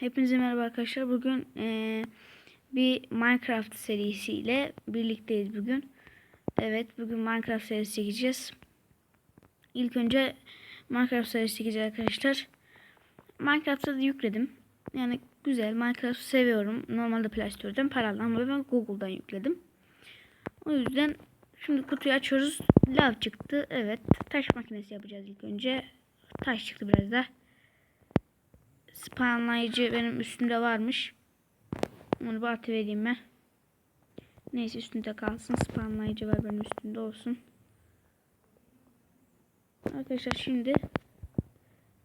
Hepinize merhaba arkadaşlar. Bugün eee, bir Minecraft serisiyle birlikteyiz bugün. Evet, bugün Minecraft serisi çekeceğiz. İlk önce Minecraft serisi çekeceğiz arkadaşlar. Minecraft'ı da yükledim. Yani güzel, Minecraft'ı seviyorum. Normalde Play Store'dan paralı ama ben Google'dan yükledim. O yüzden şimdi kutuyu açıyoruz. Lav çıktı. Evet, taş makinesi yapacağız ilk önce. Taş çıktı biraz da spawnlayıcı benim üstümde varmış. Onu bir atıvereyim ben. Neyse üstünde kalsın. Spawnlayıcı var benim üstümde olsun. Arkadaşlar şimdi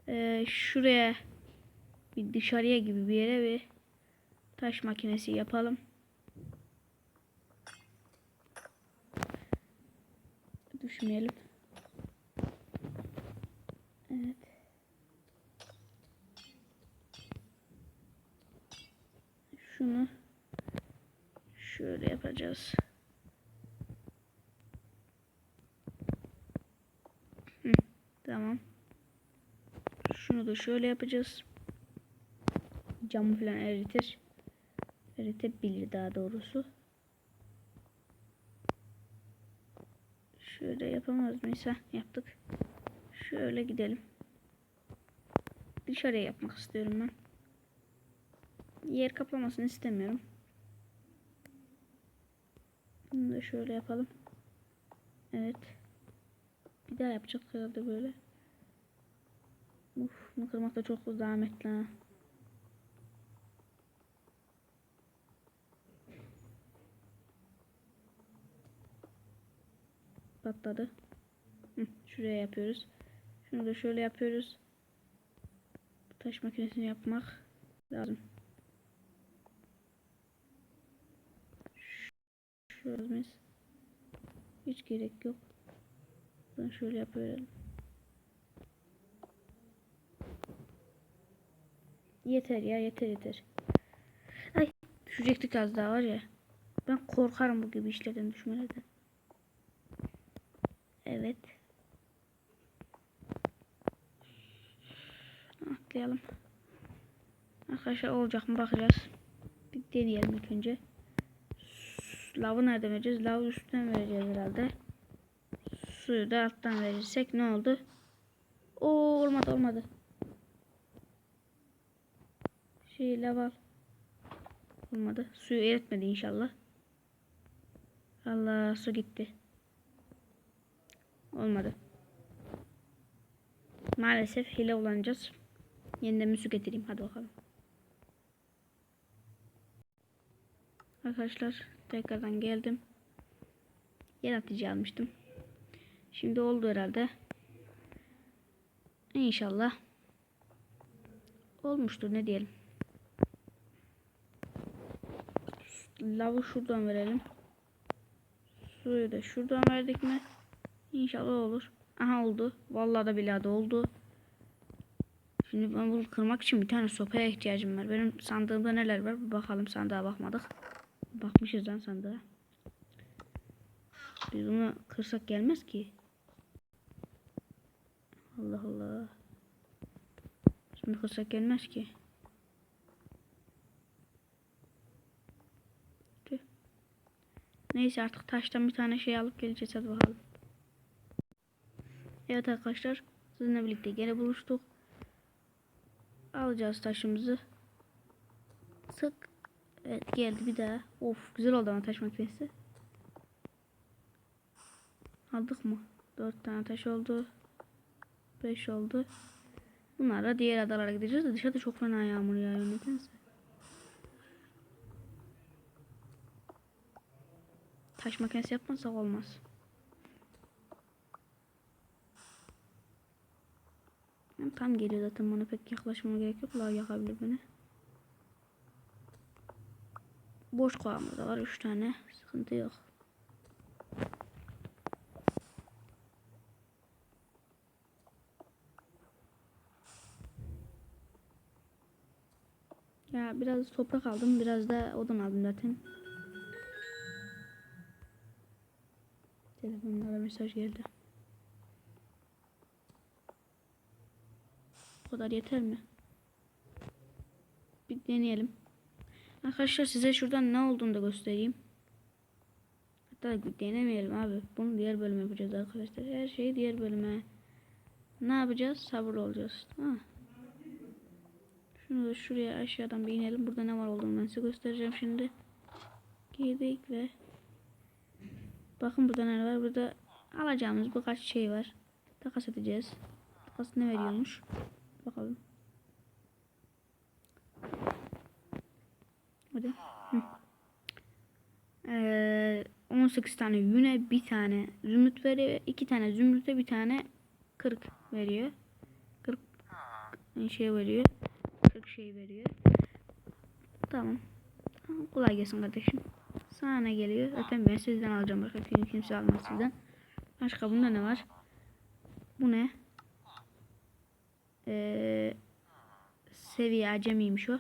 eee, şuraya bir dışarıya gibi bir yere bir taş makinesi yapalım. Düşmeyelim. Evet. Şunu şöyle yapacağız. Hı, tamam. Şunu da şöyle yapacağız. Camı falan eritir. Eritebilir daha doğrusu. Şöyle yapamaz mıyız? Heh, yaptık. Şöyle gidelim. Dışarıya yapmak istiyorum ben. Yer kaplamasını istemiyorum. Bunu da şöyle yapalım. Evet. Bir daha yapacak herhalde böyle. Uf, bunu kırmak da çok zahmetli ha. Patladı. Hı, şuraya yapıyoruz. Şunu da şöyle yapıyoruz. Taş makinesini yapmak lazım. Şöyle Hiç gerek yok. Ben şöyle yapıyorum. Yeter ya yeter yeter. Ay düşecektik az daha var ya. Ben korkarım bu gibi işlerden düşmelerden. Evet. Atlayalım. Arkadaşlar olacak mı bakacağız. Bir deneyelim ilk önce. Lavı nereden vereceğiz? Lavı üstten vereceğiz herhalde. Suyu da alttan verirsek ne oldu? Oo olmadı olmadı. Şey lav. Olmadı. Suyu eritmedi inşallah. Allah su gitti. Olmadı. Maalesef hile kullanacağız. Yeniden su getireyim. Hadi bakalım. Arkadaşlar tekrardan geldim. Yaratıcı almıştım. Şimdi oldu herhalde. İnşallah. Olmuştur ne diyelim. Lavı şuradan verelim. Suyu da şuradan verdik mi? İnşallah olur. Aha oldu. Vallahi da billahi oldu. Şimdi ben bunu kırmak için bir tane sopaya ihtiyacım var. Benim sandığımda neler var? Bakalım sandığa bakmadık. Bakmışız lan sandığa. Biz bunu kırsak gelmez ki. Allah Allah. Şimdi kırsak gelmez ki. Tüh. Neyse artık taştan bir tane şey alıp geleceğiz hadi bakalım. Evet arkadaşlar sizinle birlikte gene buluştuk. Alacağız taşımızı. Sık. Evet geldi bir daha. Of güzel oldu ama taş makinesi. Aldık mı? 4 tane taş oldu. 5 oldu. Bunlarla diğer adalara gideceğiz de dışarıda çok fena yağmur yağıyor nedense. Taş makinesi yapmazsak olmaz. Tam geliyor zaten bana pek yaklaşmama gerek yok. La yakabilir beni. Boş kovamız da var 3 tane. Sıkıntı yok. Ya biraz toprak aldım, biraz da odun aldım zaten. Telefonlara mesaj geldi. Bu kadar yeter mi? bir deneyelim. Arkadaşlar size şuradan ne olduğunu da göstereyim. Hatta denemeyelim abi. Bunu diğer bölüm yapacağız arkadaşlar. Her şeyi diğer bölüme. Ne yapacağız? Sabırlı olacağız. Ha. Şunu da şuraya aşağıdan bir inelim. Burada ne var olduğunu ben size göstereceğim şimdi. Girdik ve bakın burada ne var? Burada alacağımız birkaç şey var. Takas edeceğiz. Takas ne veriyormuş? Bakalım. Hadi. Ee, 18 tane yüne bir tane zümrüt veriyor. iki tane zümrüte bir tane 40 veriyor. 40 şey veriyor. 40 şey veriyor. Tamam. Kolay gelsin kardeşim. Sana geliyor? Zaten ben sizden alacağım. Başka kim kimse almaz sizden. Başka bunda ne var? Bu ne? Ee, seviye acemiymiş o.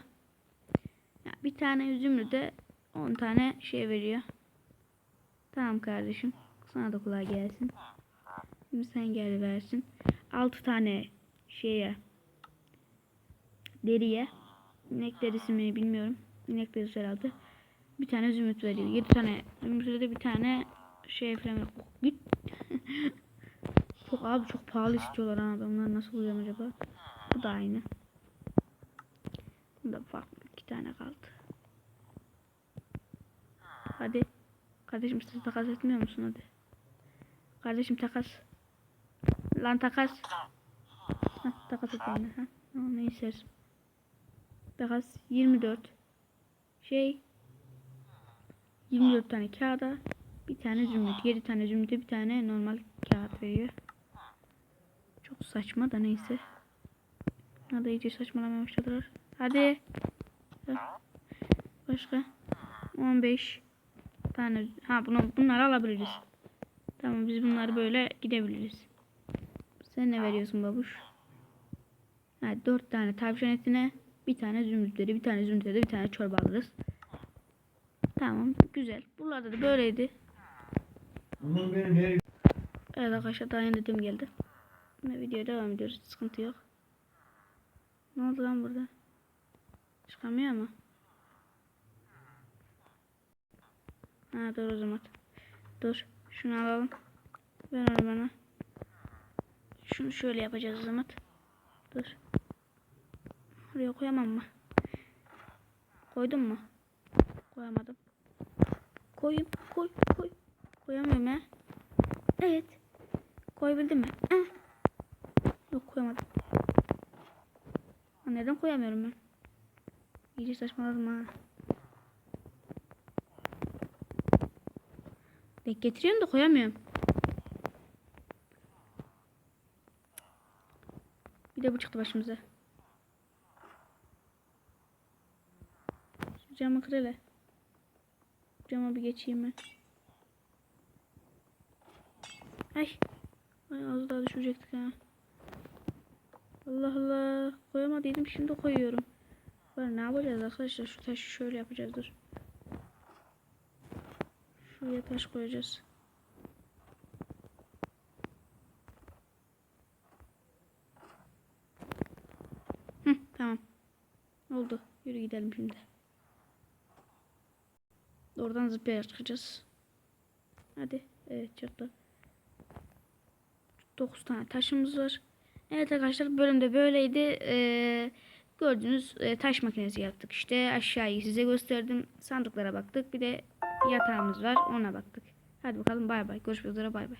Bir tane üzümlü de 10 tane şey veriyor. Tamam kardeşim. Sana da kolay gelsin. Şimdi sen gel versin. 6 tane şeye deriye inek derisi mi bilmiyorum. İnek derisi herhalde. Bir tane zümrüt veriyor. 7 tane zümrütte de bir tane şey falan yok. Git. çok abi çok pahalı istiyorlar ha. Ben bunları nasıl bulacağım acaba? Bu da aynı. Bu da farklı. iki tane kaldı. Hadi. Kardeşim siz takas etmiyor musun hadi. Kardeşim takas. Lan takas. Hah, takas et benimle. Ha. Ne istersin? Takas 24. Şey 24 tane kağıda bir tane zümrüt. 7 tane zümrüte bir tane normal kağıt veriyor. Çok saçma da neyse. Hadi iyice saçmalamaya başladılar. Hadi. Başka. 15 tane. Ha bunu bunları alabiliriz. Tamam biz bunları böyle gidebiliriz. Sen ne veriyorsun babuş? Ha 4 tane tavşan etine, bir tane zümrütleri, bir tane zümrütleri, bir tane çorba alırız. Tamam güzel. Buralarda da böyleydi. Bunun benim her Evet arkadaşlar daha yeni dediğim geldi. Ve videoya devam ediyoruz. Sıkıntı yok. Ne oldu lan burada? Çıkamıyor mu? Ha dur o zaman. Dur. Şunu alalım. Ver onu bana. Şunu şöyle yapacağız o zaman. Dur. Oraya koyamam mı? Koydum mu? Koyamadım. Koyayım. Koy. Koy. Koyamıyorum ya. Evet. Koyabildim mi? Eh. Yok koyamadım. Neden koyamıyorum ben? İyice saçmaladım ha. Denk getiriyorum da koyamıyorum. Bir de bu çıktı başımıza. Şu camı kır hele. Cama bir geçeyim ben. Ay. Ay az daha düşecektik ha. Allah Allah. Koyamadıydım şimdi koyuyorum. Var ne yapacağız arkadaşlar? Şu taşı şöyle yapacağız dur. Şuraya taş koyacağız. Hı, tamam. Oldu. Yürü gidelim şimdi. Oradan zıplayarak çıkacağız. Hadi. Evet çıktı. 9 tane taşımız var. Evet arkadaşlar bölümde böyleydi. Ee, gördüğünüz e, taş makinesi yaptık işte. Aşağıyı size gösterdim. Sandıklara baktık. Bir de yatağımız var. Ona baktık. Hadi bakalım bay bay. Görüşmek üzere bay bay.